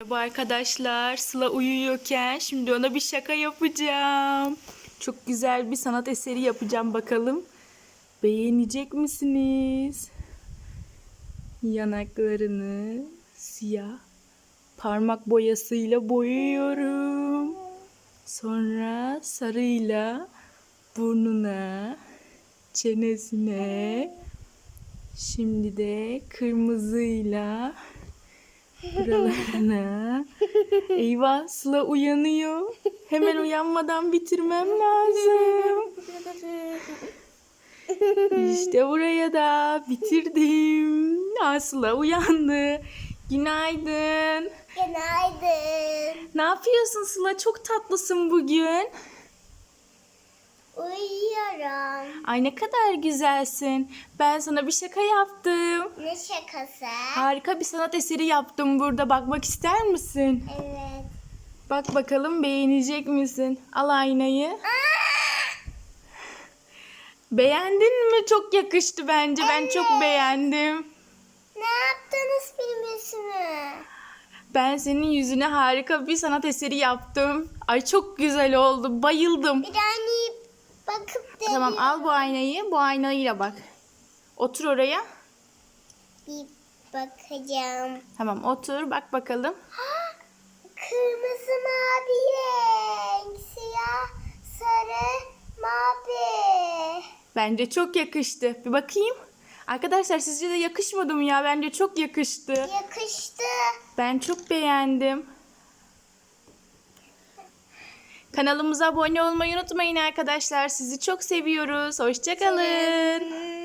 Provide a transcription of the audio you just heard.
Merhaba arkadaşlar. Sıla uyuyorken şimdi ona bir şaka yapacağım. Çok güzel bir sanat eseri yapacağım bakalım. Beğenecek misiniz? Yanaklarını siyah parmak boyasıyla boyuyorum. Sonra sarıyla burnuna, çenesine, şimdi de kırmızıyla buralarına. Eyvah Sıla uyanıyor. Hemen uyanmadan bitirmem lazım. İşte buraya da bitirdim. Aa, Sıla uyandı. Günaydın. Günaydın. Ne yapıyorsun Sıla? Çok tatlısın bugün. Ay ne kadar güzelsin. Ben sana bir şaka yaptım. Ne şakası? Harika bir sanat eseri yaptım burada. Bakmak ister misin? Evet. Bak bakalım beğenecek misin? Al aynayı. Beğendin mi? Çok yakıştı bence. Ben çok beğendim. Ne yaptınız benim? Ben senin yüzüne harika bir sanat eseri yaptım. Ay çok güzel oldu. Bayıldım. Bir tane bakıp Tamam al bu aynayı. Bu aynayla bak. Otur oraya. bir bakacağım. Tamam otur bak bakalım. Ha, kırmızı mavi renk, siyah, sarı, mavi. Bence çok yakıştı. Bir bakayım. Arkadaşlar sizce de yakışmadı mı ya? Bence çok yakıştı. Yakıştı. Ben çok beğendim. Kanalımıza abone olmayı unutmayın arkadaşlar. Sizi çok seviyoruz. Hoşçakalın.